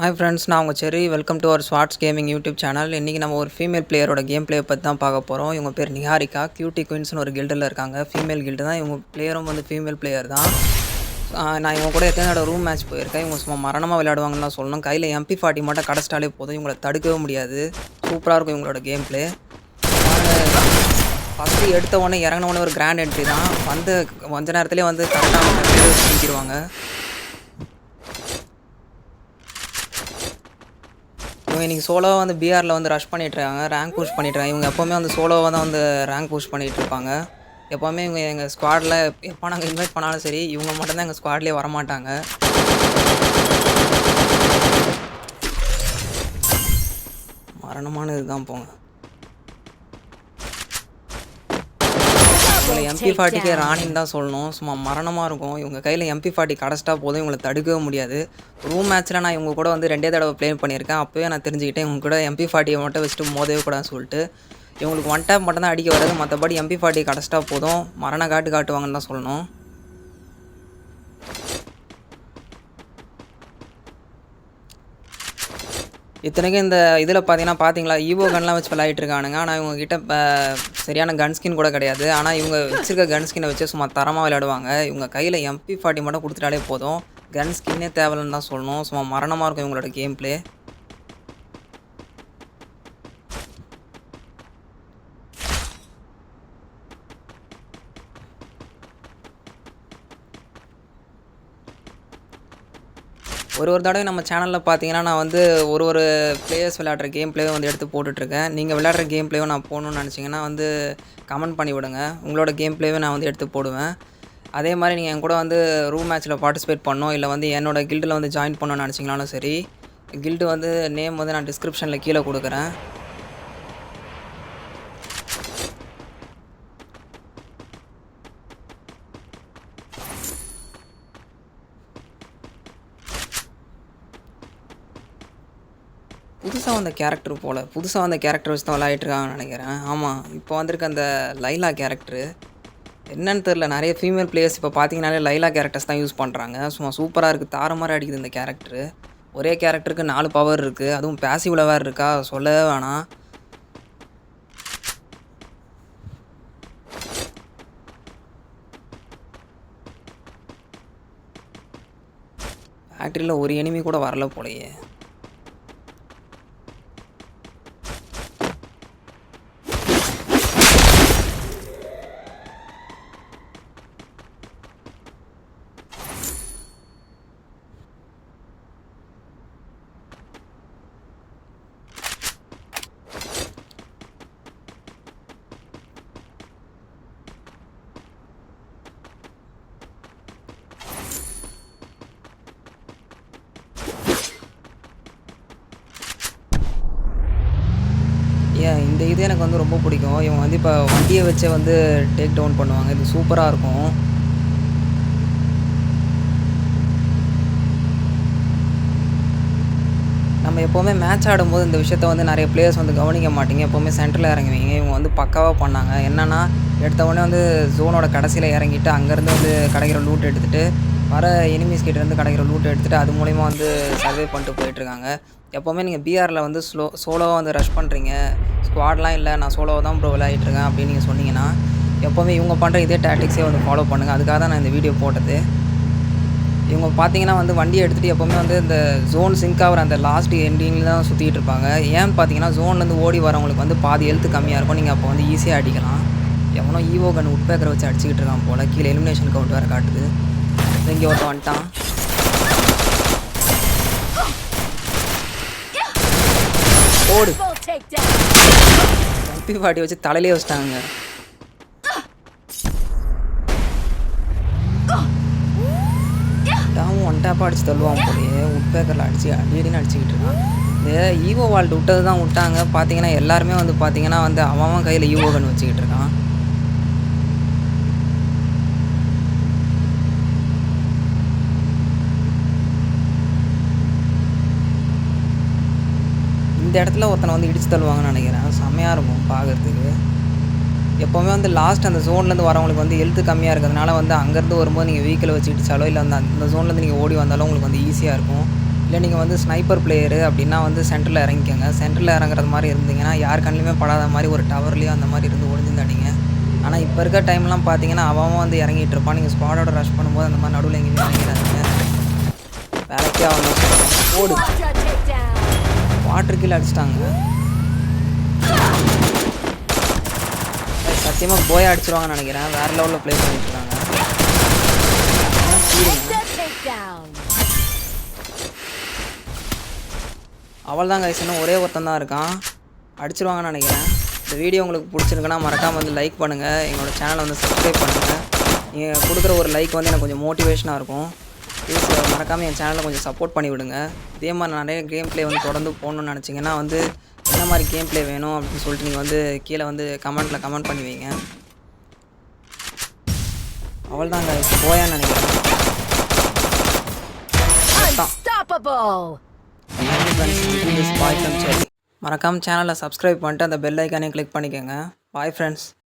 Hi friends நான் உங்கள் செரி welcome to our Swats gaming YouTube channel இன்றைக்கி நம்ம ஒரு ஃபீமேல் பிளேயரோட கேம் பிளே பற்றி தான் பார்க்க போகிறோம் இவங்க பேர் நிஹாரிகா. கியூட்டி குயின்ஸ்னு ஒரு கில்டில் இருக்காங்க. ஃபீமேல் கில்டு தான். இவங்க பிளேயரும் வந்து ஃபீமேல் பிளேயர் தான். நான் இவங்க கூட எத்தனை ரூம் மேட்ச் போயிருக்கேன். இவங்க சும்மா மரணமாக விளையாடுவாங்கன்னு தான் சொல்லணும். கையில் எம்பி ஃபார்ட்டி மட்டும் கடைச்சிட்டாலே போதும். இவங்களை தடுக்கவே முடியாது. சூப்பராக இருக்கும் இவங்களோட கேம் பிளே ஃபஸ்ட்டு எடுத்த உடனே இறங்கின உடனே ஒரு கிராண்ட் என்ட்ரி தான். வந்து கொஞ்ச நேரத்துலேயே வந்து கரெக்டாக பிடிச்சிருவாங்க இவங்க இன்றைக்கி சோலோவாக வந்து பிஆரில் வந்து ரஷ் பண்ணிகிட்ருக்காங்க ரேங்க் புஷ் பண்ணிட்டுருக்காங்க. இவங்க எப்போவுமே வந்து சோலோவாக தான் வந்து ரேங்க் புஷ் பண்ணிகிட்டு இருப்பாங்க எப்போவுமே இவங்க எங்கள் ஸ்குவாடில் எப்போ நாங்கள் இன்வைட் பண்ணாலும் சரி இவங்க மட்டும்தான் எங்கள் ஸ்குவாட்லேயே வரமாட்டாங்க. மரணமான இதுதான் போங்க இவங்களை எம்பி ஃபார்ட்டிக்கே ராணின்னு தான் சொல்லணும். சும்மா மரணமாக இருக்கும். இவங்க கையில் எம்பி ஃபார்ட்டி கிடச்சிட்டா போதும். இவங்களை தடுக்கவே முடியாது. ரூம் மேட்ச்சில் நான் இவங்க கூட வந்து ரெண்டே தடவை ப்ளே பண்ணியிருக்கேன். அப்போவே நான் தெரிஞ்சுக்கிட்டேன். இவங்க கூட எம்பி ஃபார்ட்டியை மட்டும் வச்சுட்டு மோதவே கூடாதுன்னு சொல்லிட்டு. இவங்களுக்கு ஒன் டேப் மட்டும் தான் அடிக்க வராது. மற்றபடி எம்பி ஃபார்ட்டி கிடச்சிட்டா போதும். மரண காட்டு காட்டுவாங்கன்னு தான் சொல்லணும். இத்தனைக்கும் இந்த இதில் பார்த்தீங்கன்னா பார்த்தீங்களா ஈவோ கன்லாம் வச்சு விளையாடிட்டு இருக்கானுங்க. ஆனால் இவங்க கிட்ட இப்போ சரியான கன் ஸ்கின் கூட கிடையாது. ஆனால் இவங்க வச்சிருக்க கன் ஸ்கினை வச்சு சும்மா தரமாக விளையாடுவாங்க. இவங்க கையில் எம்பி ஃபார்ட்டி மட்டும் கொடுத்துட்டாலே போதும். கன் ஸ்கின்னே தேவையில்லைன்னு தான் சொல்லணும். சும்மா மரணமாக இருக்கும் இவங்களோட கேம் ப்ளே ஒரு ஒரு தடவை நம்ம சேனலில் பார்த்தீங்கன்னா நான் வந்து ஒரு ஒரு பிளேயர்ஸ் விளையாடுற கேம் பிளேயும் வந்து எடுத்து போட்டுட்ருக்கேன். நீங்கள் விளையாடுற கேம் பிளேயும் நான் போடணும்னு நினச்சிங்கன்னா வந்து கமெண்ட் பண்ணி விடுங்க. உங்களோட கேம் பிளேயும் நான் வந்து எடுத்து போடுவேன். அதே மாதிரி நீங்கள் என் கூட வந்து ரூம் மேட்ச்சில் பார்ட்டிசிபேட் பண்ணோம் இல்லை வந்து என்னோடய கில்டில் வந்து ஜாயின் பண்ணணும்னு நினச்சிங்கனாலும் சரி கில்டு வந்து நேம் வந்து நான் டிஸ்கிரிப்ஷனில் கீழே கொடுக்குறேன். புதுசாக வந்த கேரக்டர் போல். புதுசாக வந்த கேரக்டர் வச்சு தான் விளையாடிட்டுருக்காங்கன்னு நினைக்கிறேன். ஆமாம் இப்போ வந்திருக்க அந்த லைலா கேரக்டரு என்னன்னு தெரில நிறைய ஃபீமேல் பிளேயர்ஸ் இப்போ பார்த்தீங்கனாலே லைலா கேரக்டர்ஸ் தான் யூஸ் பண்ணுறாங்க சும்மா சூப்பராக இருக்குது தார மாதிரி அடிக்குது இந்த கேரக்டரு ஒரே கேரக்டருக்கு நாலு பவர் இருக்குது அதுவும் பேசிவில் வேறு இருக்கா? சொல்லவே வேணாம். ஃபேக்ட்ரியில் ஒரு எனிமி கூட வரல போலையே. இந்த இது எனக்கு வந்து ரொம்ப பிடிக்கும். இவங்க வந்து இப்போ வண்டியை வச்சே வந்து டேக் டவுன் பண்ணுவாங்க. இது சூப்பராக இருக்கும். நம்ம எப்போவுமே மேட்ச் ஆடும்போது இந்த விஷயத்த வந்து நிறைய பிளேயர்ஸ் வந்து கவனிக்க மாட்டீங்க. எப்போவுமே சென்டரில் இறங்குவீங்க. இவங்க வந்து பக்காவாக பண்ணாங்க. என்னென்னா எடுத்த உடனே வந்து ஜோனோட கடைசியில் இறங்கிட்டு அங்கேருந்து வந்து கிடைக்கிற லூட் எடுத்துகிட்டு வர எனிமீஸ் கிட்டேருந்து கிடைக்கிற லூட்டை எடுத்துகிட்டு அது மூலிமா வந்து சர்வே பண்ணிட்டு போயிட்டுருக்காங்க. எப்போவுமே நீங்கள் பிஆரில் வந்து ஸ்லோ சோலோவாக வந்து ரஷ் பண்ணுறீங்க ஸ்குவாட்லாம் இல்லை நான் சோலோவாக தான் ப்ரோ விளையாடிட்டுருக்கேன் அப்படின்னு நீங்கள் சொன்னீங்கன்னா எப்போவுமே இவங்க பண்ணுற இதே டாக்டிக்ஸே வந்து ஃபாலோ பண்ணுங்கள் அதுக்காக தான் நான் இந்த வீடியோ போட்டது. இவங்க பார்த்தீங்கன்னா வந்து வண்டியை எடுத்துகிட்டு எப்போவுமே வந்து இந்த ஜோன் சிங்க் ஆகிற அந்த லாஸ்ட் எண்டிங்கில் தான் சுற்றிட்டு இருப்பாங்க. ஏன்னு பார்த்தீங்கன்னா ஜோன்லேருந்து ஓடி வரவங்களுக்கு வந்து பாதி எழுத்து கம்மியாக இருக்கும். நீங்கள் அப்போ வந்து ஈஸியாக அடிக்கலாம். எவனோ ஈவோ கன் உட்பேக்கரை வச்சு அடிச்சுக்கிட்டு இருக்கான் போல். கீழே எலிமினேஷன் கவுண்ட் வேறு காட்டுது. இங்கே ஒருத்தன் வந்துட்டான் ஓடு. எம்பி பாட்டி வச்சு தலையிலே வச்சிட்டாங்க. டாவும் ஒன் டேப்பாக அடிச்சு தள்ளுவான் போலயே. உட்பேக்கரில் அடிச்சு அடி அடின்னு அடிச்சுக்கிட்டு இருக்கான். இந்த ஈவோ வால்ட் விட்டது தான் விட்டாங்க. பார்த்தீங்கன்னா எல்லாருமே வந்து பார்த்தீங்கன்னா வந்து அவன் அவன் கையில் ஈவோ கன் வச்சுக்கிட்டு இருக்கான். இந்த இடத்துல ஒருத்தனை வந்து இடிச்சு தள்ளுவாங்கன்னு நினைக்கிறேன். செம்மையாக இருக்கும் பார்க்குறதுக்கு எப்போவுமே வந்து லாஸ்ட் அந்த ஜோன்லேருந்து வரவங்களுக்கு வந்து ஹெல்த்து கம்மியாக இருக்கிறதுனால வந்து அங்கேருந்து வரும்போது நீங்கள் வெஹிக்கிளை வச்சு இடிச்சாலோ இல்லை அந்த அந்த ஜோன்லேருந்து நீங்கள் ஓடி வந்தாலும் உங்களுக்கு வந்து ஈஸியாக இருக்கும். இல்லை நீங்கள் வந்து ஸ்னைப்பர் பிளேயரு அப்படின்னா வந்து சென்டரில் இறங்கிக்கோங்க. சென்டரில் இறங்குறது மாதிரி இருந்தீங்கன்னா யார் கண்ணிலுமே படாத மாதிரி ஒரு டவர்லேயோ அந்த மாதிரி இருந்து ஒளிஞ்சிருந்து ஆனால் இப்போ இருக்க டைம்லாம் பார்த்தீங்கன்னா அவன் வந்து இறங்கிட்டு இருப்பான். நீங்கள் ஸ்குவாடோட ரஷ் பண்ணும்போது அந்த மாதிரி நடுவில் எங்கேயுமே இறங்கிடாதீங்க. வேலைக்கே அவங்க ஓடு. வாட்டர் கீழே அடிச்சிட்டாங்க. சத்தியமாக போய் அடிச்சிருவாங்கன்னு நினைக்கிறேன். வேறு லெவலில் ப்ளே பண்ணிட்டு இருக்காங்க. The takedown. அவள் தான் கைஸ் இன்னும் ஒரே ஒருத்தன் தான் இருக்கான். அடிச்சிருவாங்கன்னு நினைக்கிறேன். இந்த வீடியோ உங்களுக்கு பிடிச்சிருக்குன்னா மறக்காமல் வந்து லைக் பண்ணுங்கள் எங்களோட சேனலை வந்து சப்ஸ்கிரைப் பண்ணுங்கள் நீங்கள் கொடுக்குற ஒரு லைக் வந்து எனக்கு கொஞ்சம் மோட்டிவேஷனாக இருக்கும். ப்ளீஸ் மறக்காமல் என் சேனலை கொஞ்சம் சப்போர்ட் பண்ணி விடுங்க. இதே மாதிரி நிறைய கேம் ப்ளே வந்து தொடர்ந்து போகணுன்னு நினச்சிங்கன்னா வந்து என்ன மாதிரி கேம் ப்ளே வேணும் அப்படின்னு சொல்லிட்டு நீங்கள் வந்து கீழே வந்து கமெண்ட்டில் கமெண்ட் பண்ணி வைங்க. அவள் தான் கைஸ் போயான்னு நினைக்கிறேன். பாய் ஃப்ரெண்ட்ஸ் மறக்காமல் சேனலை சப்ஸ்கிரைப் பண்ணிட்டு அந்த பெல் ஐக்கானே கிளிக் பண்ணிக்கோங்க. Bye friends